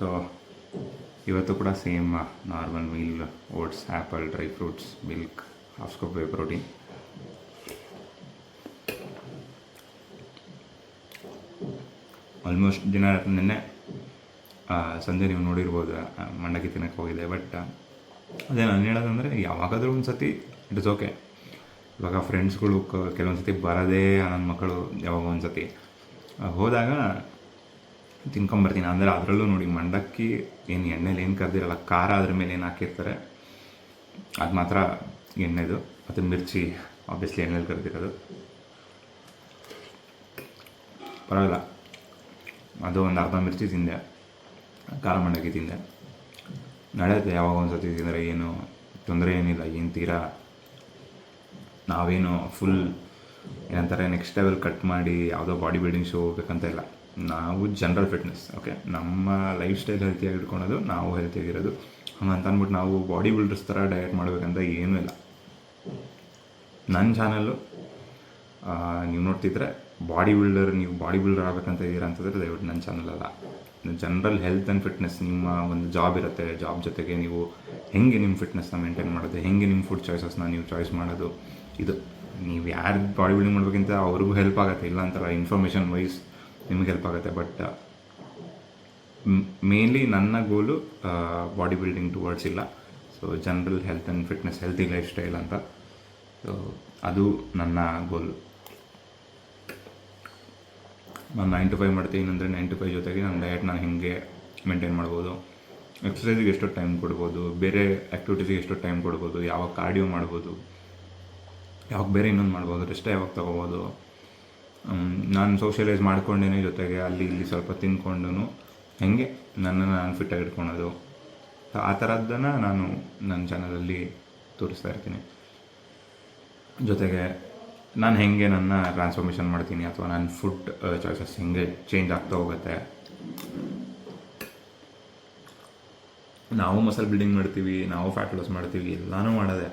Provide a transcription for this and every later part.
So ಇವತ್ತು ಕೂಡ same normal meal oats apple dry fruits milk half scoop whey protein almost ದಿನ ನಿನ್ನೆ. ಸಂಜೆ ನೀವು ನೋಡಿರ್ಬೋದು ಮಂಡಕ್ಕಿ ತಿನ್ನಕ್ಕೆ ಹೋಗಿದೆ ಬಟ್ ಅದೇ ನಾನು ಹೇಳೋದಂದರೆ ಯಾವಾಗಾದರೂ ಒಂದು ಸತಿ ಇಟ್ ಇಸ್ ಓಕೆ ಇವಾಗ ಫ್ರೆಂಡ್ಸ್ಗಳು ಕೆಲವೊಂದು ಸತಿ ಬರೋದೇ ನನ್ನ ಮಕ್ಕಳು ಯಾವಾಗ ಒಂದು ಸತಿ ಹೋದಾಗ ತಿನ್ಕೊಂಬರ್ತೀನಿ. ಅಂದರೆ ಅದರಲ್ಲೂ ನೋಡಿ ಮಂಡಕ್ಕಿ, ಏನು ಎಣ್ಣೆಲಿ ಏನು ಕರೆದಿರಲ್ಲ, ಖಾರ ಅದ್ರ ಮೇಲೆ ಏನು ಹಾಕಿರ್ತಾರೆ, ಅದು ಮಾತ್ರ ಎಣ್ಣೆದು. ಮತ್ತು ಮಿರ್ಚಿ ಆಬ್ವಿಯಸ್ಲಿ ಎಣ್ಣೆಲಿ ಕರೆದಿರೋದು. ಪರವಾಗಿಲ್ಲ. ಅದು ಒಂದು ಅರ್ಧ ಮಿರ್ಚಿ ತಿಂದೆ. ಖಾರ ಮಂಡಕ್ಕಿ ತಿಂದೆ. ನಡೆಯುತ್ತೆ ಯಾವಾಗ ಒಂದು ಸರ್ತಿ ತಿಂದರೆ ಏನು ತೊಂದರೆ ಏನಿಲ್ಲ, ಏನು ತೀರಾ. ನಾವೇನು ಫುಲ್ ಏನಂತಾರೆ ನೆಕ್ಸ್ಟ್ ಲೆವೆಲ್ ಕಟ್ ಮಾಡಿ ಯಾವುದೋ ಬಾಡಿ ಬಿಲ್ಡಿಂಗ್ ಶೋ ಹೋಗ್ಬೇಕಂತ ಇಲ್ಲ. ನಾವು ಜನರಲ್ ಫಿಟ್ನೆಸ್ ಓಕೆ ನಮ್ಮ ಲೈಫ್ ಸ್ಟೈಲ್ ಹೆಲ್ತಿಯಾಗಿ ಇಟ್ಕೊಳೋದು, ನಾವು ಹೆಲ್ತಿಯಾಗಿರೋದು ಅಂತ ಅಂದ್ಬಿಟ್ಟು ನಾವು ಬಾಡಿ ಬಿಲ್ಡರ್ಸ್ ಥರ ಡಯಟ್ ಮಾಡಬೇಕಂತ ಏನೂ ಇಲ್ಲ. ನನ್ನ ಚಾನಲ್ಲು ನೀವು ನೋಡ್ತಿದ್ರೆ ಬಾಡಿ ಬಿಲ್ಡರ್ ನೀವು ಬಾಡಿ ಬಿಲ್ಡರ್ ಆಗಬೇಕಂತ ಇದ್ದೀರಾ ಅಂತಂದರೆ ದಯವಿಟ್ಟು ನನ್ನ ಚಾನಲ್ ಅಲ್ಲ. ಜನರಲ್ ಹೆಲ್ತ್ ಆ್ಯಂಡ್ ಫಿಟ್ನೆಸ್ ನಿಮ್ಮ ಒಂದು ಜಾಬ್ ಇರುತ್ತೆ ಜಾಬ್ ಜೊತೆಗೆ ನೀವು ಹೆಂಗೆ ನಿಮ್ಮ ಫಿಟ್ನೆಸ್ನ ಮೇಂಟೈನ್ ಮಾಡೋದು, ಹೆಂಗೆ ನಿಮ್ಮ ಫುಡ್ ಚಾಯ್ಸಸ್ನ ನೀವು ಚಾಯ್ಸ್ ಮಾಡೋದು, ಇದು. ನೀವು ಯಾರು ಬಾಡಿ ಬಿಲ್ಡಿಂಗ್ ಮಾಡಬೇಕಂತ ಅವ್ರಿಗೂ ಹೆಲ್ಪ್ ಆಗುತ್ತೆ, ಇಲ್ಲ ಅಂತಲ್ಲ ಇನ್ಫಾರ್ಮೇಷನ್ ವೈಸ್ ನಿಮಗೆ ಹೆಲ್ಪ್ ಆಗುತ್ತೆ. ಬಟ್ ಮೇನ್ಲಿ ನನ್ನ ಗೋಲು ಬಾಡಿ ಬಿಲ್ಡಿಂಗ್ ಟುವರ್ಡ್ಸ್ ಇಲ್ಲ. So general health and fitness healthy life style ಅಂತ. ಸೊ ಅದು ನನ್ನ ಗೋಲು ನಾನು ನೈನ್ ಟು ಫೈವ್ ಮಾಡ್ತೀನಿ ಅಂದರೆ ನೈನ್ ಟು ಫೈವ್ ಜೊತೆಗೆ ನನ್ನ ಡಯಟ್ ನಾನು ಹೇಗೆ ಮೇಂಟೈನ್ ಮಾಡ್ಬೋದು. ಎಕ್ಸಸೈಸಿಗೆ ಎಷ್ಟು ಟೈಮ್ ಕೊಡ್ಬೋದು? ಬೇರೆ ಆ್ಯಕ್ಟಿವಿಟೀಸಿಗೆ ಎಷ್ಟು ಟೈಮ್ ಕೊಡ್ಬೋದು? ಯಾವಾಗ ಕಾರ್ಡಿಯೋ ಮಾಡ್ಬೋದು? ಯಾವಾಗ ಬೇರೆ ಇನ್ನೊಂದು ಮಾಡ್ಬೋದು? ರೆಸ್ಟ್ ಯಾವಾಗ ತೊಗೋಬೋದು? ನಾನು ಸೋಷಿಯಲೈಸ್ ಮಾಡ್ಕೊಂಡೇನೆ ಜೊತೆಗೆ ಅಲ್ಲಿ ಇಲ್ಲಿ ಸ್ವಲ್ಪ ತಿನ್ಕೊಂಡು ಹೆಂಗೆ ನನ್ನನ್ನು ನಾನು ಫಿಟ್ಟಾಗಿ ಇಟ್ಕೊಳೋದು. ಆ ಥರದ್ದನ್ನು ನಾನು ನನ್ನ ಚಾನಲಲ್ಲಿ ತೋರಿಸ್ತಾ ಇರ್ತೀನಿ. ಜೊತೆಗೆ ನಾನು ಹೆಂಗೆ ನನ್ನ ಟ್ರಾನ್ಸ್ಫಾರ್ಮೇಷನ್ ಮಾಡ್ತೀನಿ ಅಥವಾ ನನ್ನ ಫುಡ್ ಚಾಯ್ಸಸ್ ಹೆಂಗೆ ಚೇಂಜ್ ಆಗ್ತಾ ಹೋಗುತ್ತೆ. ನಾವು ಮಸಲ್ ಬಿಲ್ಡಿಂಗ್ ಮಾಡ್ತೀವಿ, ನಾವು ಫ್ಯಾಟ್ ಲಾಸ್ ಮಾಡ್ತೀವಿ, ಎಲ್ಲನೂ ಮಾಡೋದೆ.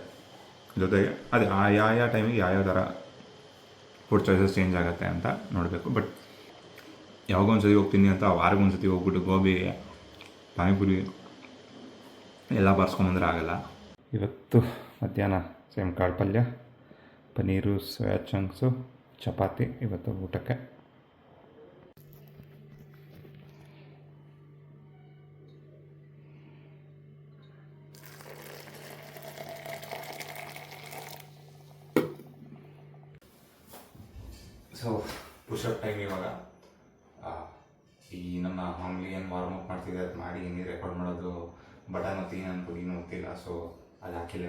ಜೊತೆಗೆ, ಅದೇ, ಆ ಯಾವ ಯಾವ ಟೈಮಿಗೆ ಯಾವ್ಯಾವ ಯಾವ ಥರ ಫುಡ್ ಚಾಯ್ಸಸ್ ಚೇಂಜ್ ಆಗುತ್ತೆ ಅಂತ ನೋಡಬೇಕು. ಬಟ್ ಯಾವಾಗ ಒಂದು ಸತಿ ಹೋಗ್ತೀನಿ ಅಂತ ವಾರಕ್ಕೆ ಒಂದು ಸತಿ ಹೋಗ್ಬಿಟ್ಟು ಗೋಬಿ, ಪಾನಿಪುರಿ ಎಲ್ಲ ಬಾರಿಸ್ಕೊಂಬಂದ್ರೆ ಆಗಲ್ಲ. ಇವತ್ತು ಮಧ್ಯಾಹ್ನ ಸೇಮ್ ಕಾಳು ಪಲ್ಯ, ಪನ್ನೀರು, ಸೋಯಾ ಚಂಕ್ಸು ಚಪಾತಿ ಇವತ್ತು ಊಟಕ್ಕೆ. ಸೊ ಪುಷಪ್ ಟೈಮ್ ಇವಾಗ ಈ ನಮ್ಮ ಮಾಮೂಲಿ ಏನು ವಾರ್ಮ್ ಅಪ್ ಮಾಡ್ತಿದ್ದೆ ಅದು ಮಾಡಿ ಏನೇ ರೆಕಾರ್ಡ್ ಮಾಡೋದು, ಬಟನ್ ಒತ್ತಿ ಅನ್ಬೋದು ಏನೂ ಗೊತ್ತಿಲ್ಲ ಸೊ ಅದು ಹಾಕಿಲ್ಲ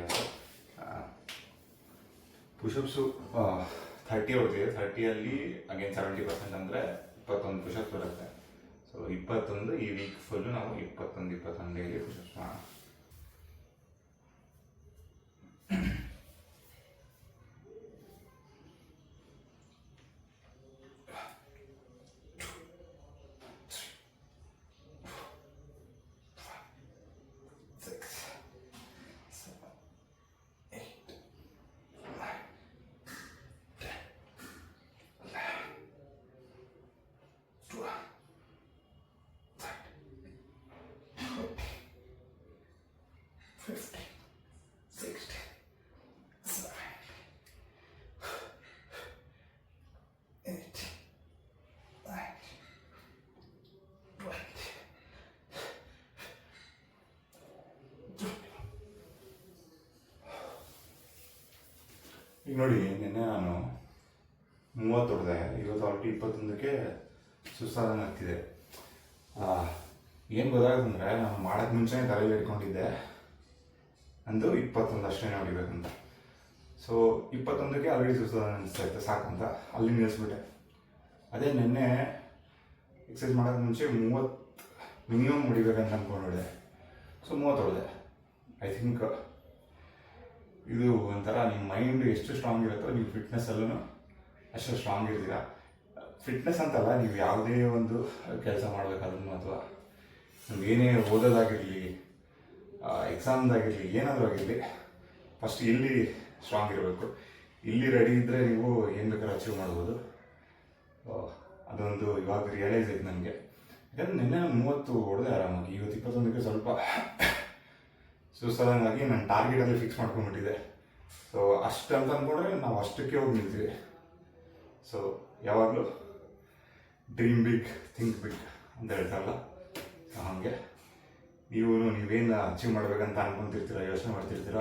ಪುಷಪ್ಸು ಥರ್ಟಿ ಹೊಡ್ತಿದೆ. ಥರ್ಟಿಯಲ್ಲಿ ಅಗೇನ್ ಸೆವೆಂಟಿ ಪರ್ಸೆಂಟ್ ಅಂದರೆ ಇಪ್ಪತ್ತೊಂದು ಪುಷಪ್ಸ್ ಬರುತ್ತೆ. ಸೊ ಇಪ್ಪತ್ತೊಂದು ಈ ವೀಕ್ ಫುಲ್ಲು ನಾವು ಇಪ್ಪತ್ತೊಂದು ಇಪ್ಪತ್ತೊಂದು ಡೈಲಿ ಪುಷಪ್ಸ್ ಮಾಡೋಣ. ಈಗ ನೋಡಿ, ನಿನ್ನೆ ನಾನು ಮೂವತ್ತು ಹೊಡೆದೆ. ಇವತ್ತು ಆಲ್ರೆಡಿ ಇಪ್ಪತ್ತೊಂದಕ್ಕೆ ಸುಸ್ತಾದಂಗೆ ಆಗ್ತಿದೆ. ಏನು ಗೊತ್ತಾಗುತ್ತಂದ್ರೆ, ನಾನು ಮಾಡೋಕ್ಕೆ ಮುಂಚೆನೇ ತಲೆಯಲ್ಲಿ ಇಟ್ಕೊಂಡಿದ್ದೆ. ಅಂದು ಇಪ್ಪತ್ತೊಂದು ಅಷ್ಟೇ ಹೊಡಿಬೇಕಂತ. ಸೊ ಇಪ್ಪತ್ತೊಂದಕ್ಕೆ ಆಲ್ರೆಡಿ ಸುಸ್ತಾದಂಗೆ ಅನಿಸ್ತಾ ಇತ್ತು. ಸಾಕಂತ ಅಲ್ಲಿ ನಿಲ್ಲಿಸ್ಬಿಟ್ಟೆ. ಅದೇ ನಿನ್ನೆ ಎಕ್ಸಸೈಸ್ ಮಾಡೋಕ್ಕೆ ಮುಂಚೆ ಮೂವತ್ತು ಮಿನಿಮಮ್ ಹೊಡಿಬೇಕಂತ ಅಂದ್ಕೊಂಡಿದ್ದೆ ಸೊ ಮೂವತ್ತು ಹೊಡೆದೆ ಐ ಥಿಂಕ್ ಇದು ಒಂಥರ ನಿಮ್ಮ ಮೈಂಡ್ ಎಷ್ಟು ಸ್ಟ್ರಾಂಗ್ ಇರುತ್ತೋ ನೀವು ಫಿಟ್ನೆಸ್ಸಲ್ಲೂ ಅಷ್ಟು ಸ್ಟ್ರಾಂಗ್ ಇರ್ತೀರಾ. ಫಿಟ್ನೆಸ್ ಅಂತಲ್ಲ ನೀವು ಯಾವುದೇ ಒಂದು ಕೆಲಸ ಮಾಡಬೇಕಾದ್ರೂ ಅಥವಾ ನೀವು ಏನೇ ಓದೋದಾಗಿರಲಿ ಎಕ್ಸಾಮ್ದಾಗಿರಲಿ ಏನಾದರೂ ಆಗಿರಲಿ ಫಸ್ಟ್ ಇಲ್ಲಿ ಸ್ಟ್ರಾಂಗ್ ಇರಬೇಕು. ಇಲ್ಲಿ ರೆಡಿ ಇದ್ದರೆ ನೀವು ಏನು ಬೇಕಾದ್ರೂ ಅಚೀವ್ ಮಾಡ್ಬೋದು. ಅದೊಂದು ಇವಾಗ ರಿಯಲೈಸ್ ಆಯ್ತು ನನಗೆ ಯಾಕಂದರೆ ನಿನ್ನೆ ನಾನು ಮೂವತ್ತು ಹೊಡೆದೆ ಆರಾಮಾಗಿ. ಇವತ್ತು ಇಪ್ಪತ್ತೊಂದಕ್ಕೆ ಸ್ವಲ್ಪ ಸುಸ್ತಾದಂಗಾಗಿ ನನ್ನ ಟಾರ್ಗೆಟಲ್ಲಿ ಫಿಕ್ಸ್ ಮಾಡ್ಕೊಂಡ್ಬಿಟ್ಟಿದೆ. ಸೊ ಅಷ್ಟು ಅಂತ ಅಂದ್ಕೊಂಡ್ರೆ ನಾವು ಅಷ್ಟಕ್ಕೆ ಹೋಗಿ ನಿಲ್ತೀವಿ. ಸೊ ಯಾವಾಗಲೂ ಡ್ರೀಮ್ ಬಿಗ್ ಥಿಂಕ್ ಬಿಗ್ ಅಂತ ಹೇಳ್ತಾರಲ್ಲ ಸೊ ಹಾಗೆ. ನೀವು ನೀವೇನು ಅಚೀವ್ ಮಾಡ್ಬೇಕಂತ ಅನ್ಕೊಂತಿರ್ತೀರ, ಯೋಚನೆ ಮಾಡ್ತಿರ್ತೀರ?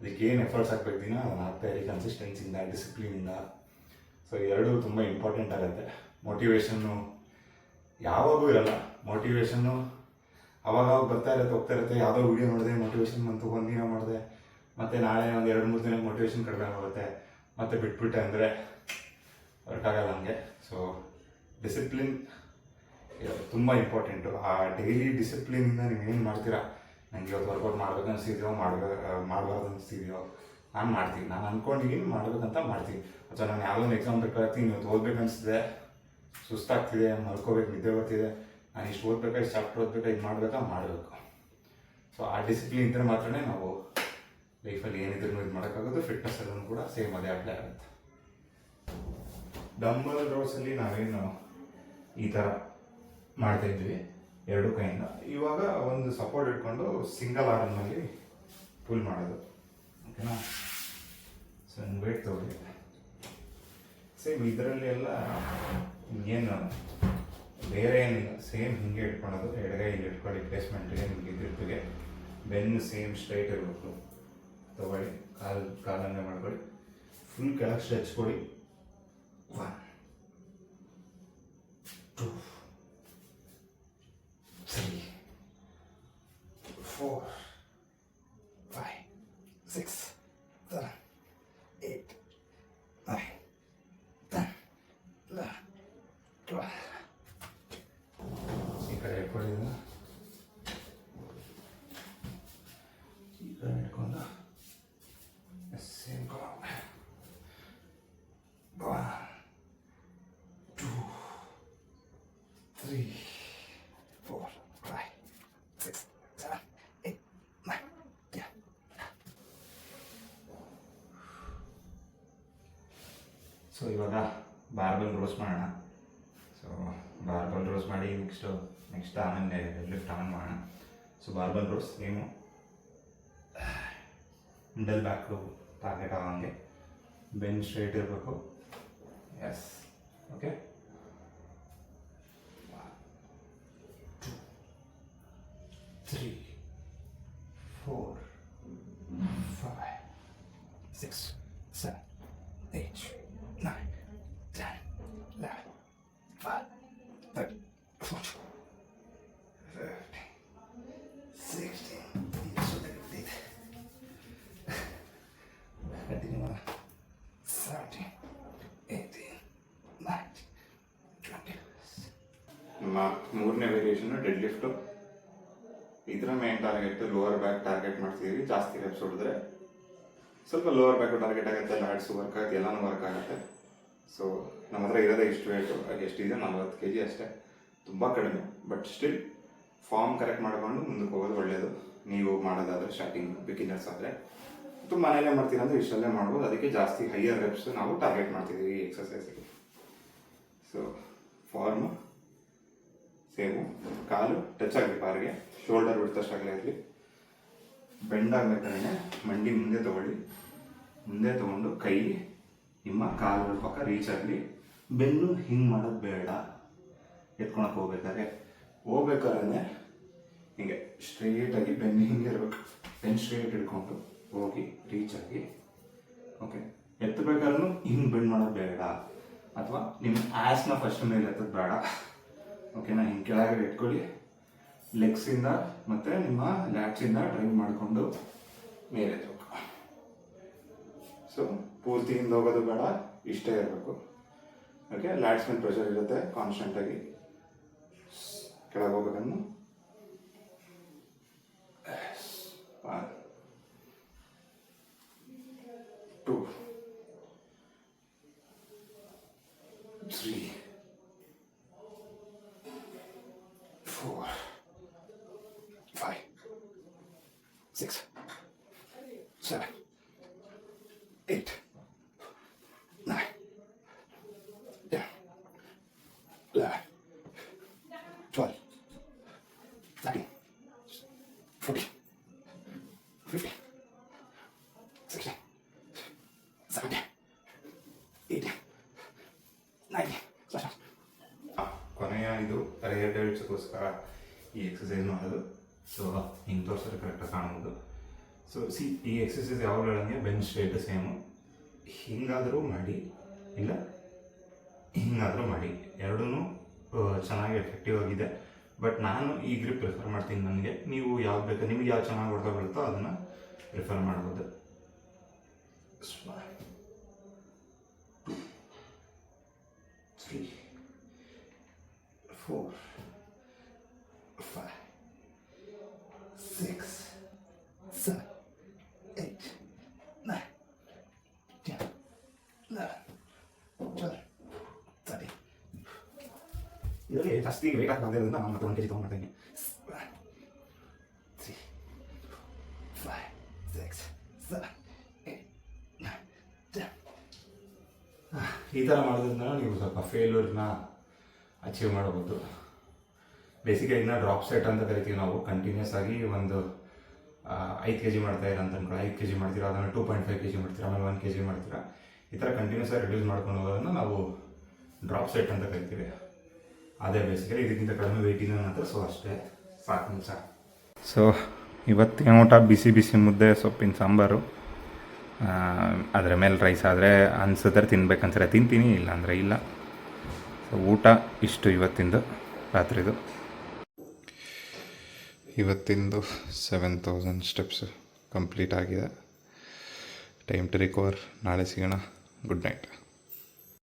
ಅದಕ್ಕೆ ಏನು ಎಫರ್ಟ್ಸ್ ಹಾಕ್ಬೇಕು ದಿನ? ಅದನ್ನು ಹಾಕ್ತಾ ಇರಿ ಕನ್ಸಿಸ್ಟೆನ್ಸಿಂದ ಡಿಸಿಪ್ಲಿನಿಂದ ಸೊ ಎರಡೂ ತುಂಬ ಇಂಪಾರ್ಟೆಂಟ್ ಆಗುತ್ತೆ. ಮೋಟಿವೇಶನ್ನು ಯಾವಾಗೂ ಇರಲ್ಲ. ಮೋಟಿವೇಶನ್ನು ಅವಾಗ ಅವಾಗ ಬರ್ತಾ ಇರತ್ತೆ, ಹೋಗ್ತಾ ಇರುತ್ತೆ, ಯಾವುದೋ ವೀಡಿಯೋ ನೋಡಿದೆ ಮೋಟಿವೇಶನ್ ಬಂತು ಒಂದಿನ ಮಾಡಿದೆ, ಮತ್ತು ನಾಳೆ ಒಂದು ಎರಡು ಮೂರು ದಿನ ಮೋಟಿವೇಶನ್ ಕಡಿಮೆ ಆಗುತ್ತೆ ಮತ್ತೆ ಬಿಟ್ಬಿಟ್ಟೆ ಅಂದರೆ ವರ್ಕ್ ಆಗಲ್ಲ ನನಗೆ ಸೊ ಡಿಸಿಪ್ಲಿನ್ ತುಂಬ ಇಂಪಾರ್ಟೆಂಟು ಆ ಡೈಲಿ ಡಿಸಿಪ್ಲಿನಿಂದ ನೀವು ಏನು ಮಾಡ್ತೀರಾ? ನನಗೆ ಇವತ್ತು ವರ್ಕೌಟ್ ಮಾಡ್ಬೇಕು ಅನಿಸಿದ್ಯೋ ಮಾಡ್ಬೇಕು ಮಾಡಬಾರ್ದು ಅನಿಸ್ತಿದ್ಯೋ? ನಾನು ಮಾಡ್ತೀನಿ. ನಾನು ಅಂದ್ಕೊಂಡಿದ್ದೀನಿ ಮಾಡಬೇಕಂತ ಮಾಡ್ತೀನಿ. ಅಥವಾ ನಾನು ಯಾವುದೋ ಒಂದು ಎಕ್ಸಾಮ್ ಬೇಕಾಗ್ತೀನಿ ಇವತ್ತು ಓದ್ಬೇಕು ಅನಿಸ್ತಿದೆ, ಸುಸ್ತಾಗ್ತಿದೆ, ಮಲ್ಕೋಬೇಕು, ನಿದ್ದೆ ಬರ್ತಿದೆ ಇಷ್ಟು ಓದ್ಬೇಕಾ, ಇಷ್ಟು ಚಾಪ್ಟರ್ ಓದ್ಬೇಕಾ, ಇದು ಮಾಡಬೇಕಾ, ಮಾಡಬೇಕು. ಸೊ ಆ ಡಿಸಿಪ್ಲಿನ್ ಇದ್ದರೆ ಮಾತ್ರನೇ ನಾವು ಲೈಫಲ್ಲಿ ಏನಿದ್ರು ಇದು ಮಾಡೋಕ್ಕಾಗೋದು ಫಿಟ್ನೆಸ್ಸಲ್ಲೂ ಕೂಡ ಸೇಮ್ ಅದೇ ಅಪ್ಲೈ ಆಗುತ್ತೆ. ಡಂಬಲ್ ರೋಸಲ್ಲಿ ನಾವೇನು ಈ ಥರ ಮಾಡ್ತಾ ಇದ್ವಿ, ಎರಡು ಕೈಯಿಂದ. ಇವಾಗ ಒಂದು ಸಪೋರ್ಟ್ ಇಟ್ಕೊಂಡು ಸಿಂಗಲ್ ಆರ್ಮ್ನಲ್ಲಿ ಪುಲ್ ಮಾಡೋದು. ಓಕೆನಾ? ಸೊ ವೇಟ್ ತಗೊಳ್ಳಿ. ಸೇಮ್ ಇದರಲ್ಲಿ ಎಲ್ಲ ಏನು ಬೇರೆ ಏನಿಲ್ಲ ಸೇಮ್ ಹಿಂಗೆ ಇಟ್ಕೊಳೋದು, ಎಡಗೈ ಹಿಂಗೆ ಇಟ್ಕೊಳ್ಳಿ ಪ್ಲೇಸ್ಮೆಂಟ್ಗೆ ನಿಮ್ಗೆ ಗ್ರಿಪ್ಗೆ ಬೆನ್ನು ಸೇಮ್ ಸ್ಟ್ರೈಟ್ ಇರಬೇಕು. ತಗೊಳ್ಳಿ, ಕಾಲು, ಕಾಲನ್ನೇ ಮಾಡ್ಕೊಳ್ಳಿ. ಫುಲ್ ಕೆಳಗೆ ಸ್ಟ್ರೆಚ್ ಕೊಡಿ one two three four five six seven eight nine ten eleven twelve ಈ ಕಡೆ ಇಟ್ಕೊಳ್ಳಿ ಇದನ್ನ. ಈ ಕಡೆ ಇಟ್ಕೊಂಡು same one two three four five six seven eight nine ten so ಇವಾಗ ಬಾರ್ಬಲ್ ರೋಸ್ ಮಾಡೋಣ. ಸೊ ಬಾರ್ಬಲ್ ರೋಸ್ ಮಾಡಿ ನೆಕ್ಸ್ಟು ನೆಕ್ಸ್ಟ್ ಆಮೇಲೆ ಲಿಫ್ಟ್ ಆನ್ ಮಾಡೋಣ. ಸೊ ಬಾರ್ಬಲ್ ರೋಸ್ ನೀವು ಮಿಡಲ್ ಬ್ಯಾಕು ಟಾರ್ಗೆಟ್ ಆಗಂಗೆ. ಬೆನ್ ಸ್ಟ್ರೈಟ್ ಇರಬೇಕು. Yes okay two three four five six ಮೂರನೇ ವೇರಿಯೇಷನ್ ಡೆಡ್ ಲಿಫ್ಟು ಇದರ main target lower back target ಮಾಡ್ತಿದ್ದೀವಿ ಜಾಸ್ತಿ ರೆಪ್ಸ್ ಹೊಡೆದ್ರೆ ಸ್ವಲ್ಪ ಲೋವರ್ ಬ್ಯಾಕ್ ಟಾರ್ಗೆಟ್ ಆಗುತ್ತೆ ಲ್ಯಾಡ್ಸ್ ವರ್ಕ್ ಆಗುತ್ತೆ, ಎಲ್ಲಾನು ವರ್ಕ್ ಆಗುತ್ತೆ. ಸೊ ನಮ್ಮ ಹತ್ರ ಇರೋದೇ ಇಷ್ಟು ವೇಟು ಅದು ಎಷ್ಟಿದೆ ನಲ್ವತ್ತು ಕೆ ಜಿ ಅಷ್ಟೇ. ತುಂಬ ಕಡಿಮೆ. ಬಟ್ ಸ್ಟಿಲ್ ಫಾರ್ಮ್ ಕರೆಕ್ಟ್ ಮಾಡಿಕೊಂಡು ಮುಂದಕ್ಕೆ ಹೋಗೋದು ಒಳ್ಳೆಯದು ನೀವು ಮಾಡೋದಾದರೆ ಸ್ಟಾರ್ಟಿಂಗ್ ಬಿಗಿನರ್ಸ್ ಆದರೆ. ತುಂಬ ಮನೇಲೇ ಮಾಡ್ತೀರಂದ್ರೆ ಇಷ್ಟಲ್ಲೇ ಮಾಡ್ಬೋದು. ಅದಕ್ಕೆ ಜಾಸ್ತಿ ಹೈಯರ್ ರೆಪ್ಸ್ ನಾವು ಟಾರ್ಗೆಟ್ ಮಾಡ್ತಿದ್ದೀವಿ ಈ ಎಕ್ಸಸೈಸಿಗೆ ಸೊ ಫಾರ್ಮು ಸೇಮು ಕಾಲು ಟಚ್ ಆಗಲಿ ಬಾರ್ಗೆ ಶೋಲ್ಡರ್ ಬಿಡ್ತಷ್ಟಾಗಲೇ ಇರಲಿ. ಬೆಂಡ್ ಆಗಬೇಕಾದ್ರೆ ಮಂಡಿ ಮುಂದೆ ತಗೊಳ್ಳಿ. ಮುಂದೆ ತಗೊಂಡು ಕೈ ನಿಮ್ಮ ಕಾಲುಗಳ ಪಕ್ಕ ರೀಚ್ ಆಗಲಿ. ಬೆನ್ನು ಹಿಂಗೆ ಮಾಡೋದು ಬೇಡ. ಎತ್ಕೊಳಕ್ಕೆ ಹೋಗ್ಬೇಕಾದ್ರೆ. ಹೋಗ್ಬೇಕಾದ್ರೆ ಹಿಂಗೆ ಸ್ಟ್ರೇಟಾಗಿ ಬೆನ್ನು ಹಿಂಗೆ ಇರಬೇಕು. ಬೆನ್ ಸ್ಟ್ರೇಟ್ ಹಿಡ್ಕೊಂಡು ಹೋಗಿ ರೀಚ್ ಆಗಿ. ಓಕೆ ಎತ್ತಬೇಕಾದ್ರೂ ಹಿಂಗೆ ಬೆಂಡ್ ಮಾಡೋದು ಬೇಡ. ಅಥವಾ ನಿಮ್ಮ ಆ್ಯಸ್ನ ಫಸ್ಟ್ ಮೇಲೆ ಎತ್ತೋದು ಬೇಡ. ಓಕೆನಾ ಹಿಂಗೆ ಕೆಳಗಡೆ ಇಟ್ಕೊಳ್ಳಿ ಲೆಗ್ಸಿಂದ ಮತ್ತು ನಿಮ್ಮ ಲ್ಯಾಟ್ಸಿಂದ ಡ್ರೈವ್ ಮಾಡಿಕೊಂಡು ಮೇಲೆ ಎತ್ತಬೇಕು ಸೊ ಪೂರ್ತಿ ಹಿಂದೆ ಹೋಗೋದು ಬೇಡ, ಇಷ್ಟೇ ಇರಬೇಕು. ಓಕೆ ಲ್ಯಾಟ್ಸ್ ಮೇಲೆ ಪ್ರೆಷರ್ ಇರುತ್ತೆ ಕಾನ್ಸ್ಟೆಂಟಾಗಿ ಕೆಳಗೆ ಹೋಗೋದನ್ನು two three six, seven, eight, nine, ten, eleven, twelve, thirteen, fourteen, fifteen, sixteen, seventeen, eighteen, nineteen. ಕನೆಯ ಇದು ಕಾರ್ಯಾಟರಿಟ್ಸ್ಗೋಸ್ಕರ ಈ ಎಕ್ಸಸೈಸ್ ಮಾಡೋದು ಸೊ ಸಿ ಈ ಎಕ್ಸಸೈಸ್ ಯಾವಾಗಲೂ ಹೇಳಂಗೆ ಬೆಂಚ್ ಸ್ಟ್ರೇಟ್ ಸೇಮು ಹಿಂಗಾದರೂ ಮಾಡಿ, ಇಲ್ಲ, ಹಿಂಗಾದರೂ ಮಾಡಿ. ಎರಡೂ ಚೆನ್ನಾಗಿ ಎಫೆಕ್ಟಿವ್ ಆಗಿದೆ. ಬಟ್ ನಾನು ಈ ಗ್ರಿಪ್ ಪ್ರಿಫರ್ ಮಾಡ್ತೀನಿ ನನಗೆ. ನೀವು ಯಾವ್ದು ಬೇಕು, ನಿಮ್ಗೆ ಯಾವ್ದು ಚೆನ್ನಾಗಿ ಹೊಡೆದ ಬರುತ್ತೋ ಅದನ್ನು ಪ್ರಿಫರ್ ಮಾಡ್ಬೋದು. ಫೋರ್ ಜಾಸ್ತಿ ವೇಟ್ ಹಾಕೋದ್ರಿಂದ ನಾನು ಮತ್ತೆ ಒಂದು ಕೆ ಜಿ ನೈನ್ ಈ ಥರ ಮಾಡೋದ್ರಿಂದ ನೀವು ಸ್ವಲ್ಪ ಫೇಲ್ಯೂರ್ನ ಅಚೀವ್ ಮಾಡಬಹುದು ಬೇಸಿಗೆ ಇನ್ನೂ ಡ್ರಾಪ್ ಸೆಟ್ ಅಂತ ಕರಿತೀವಿ ನಾವು. ಕಂಟಿನ್ಯೂಸ್ ಆಗಿ ಒಂದು ಐದು ಕೆ ಜಿ ಮಾಡ್ತಾ ಇರ ಅಂತ ಐದು ಕೆ ಜಿ ಮಾಡ್ತೀರಾ, ಅದನ್ನು two point five K G ಮಾಡ್ತೀರಾ, ಆಮೇಲೆ ಒನ್ ಕೆ ಜಿ ಮಾಡ್ತೀರಾ. ಈ ಥರ ಕಂಟಿನ್ಯೂಸ್ ಆಗಿ ರಿಡ್ಯೂಸ್ ಮಾಡ್ಕೊಂಡು ಹೋಗೋದನ್ನು ನಾವು ಡ್ರಾಪ್ ಸೆಟ್ ಅಂತ ಕರಿತೀವಿ. ಅದೇ ಬೇಸಿಗೆ ಇದಕ್ಕಿಂತ ಕಡಿಮೆ ವೆಯ್ಟ್ ಇದೆ ನಂತರ ಸೊ ಅಷ್ಟೇ. ಸಾಕು ನಿಮಿಷ ಸೊ ಇವತ್ತಿನ ಊಟ ಬಿಸಿ ಬಿಸಿ ಮುದ್ದೆ ಸೊಪ್ಪಿನ ಸಾಂಬಾರು. ಆ, ಅದರ ಮೇಲೆ ರೈಸ್ ಆದರೆ ಅನ್ಸಿದ್ರೆ ತಿನ್ಬೇಕನ್ಸಿದ್ರೆ ತಿಂತೀನಿ ಇಲ್ಲ ಅಂದರೆ ಇಲ್ಲ. ಸೊ ಊಟ ಇಷ್ಟು ಇವತ್ತಿಂದು ರಾತ್ರಿದು. ಇವತ್ತಿಂದು ಸೆವೆನ್ ತೌಸಂಡ್ ಸ್ಟೆಪ್ಸ್ ಕಂಪ್ಲೀಟ್ ಆಗಿದೆ. ಟೈಮ್ ಟು ರಿಕವರ್ ನಾಳೆ ಸಿಗೋಣ. Good night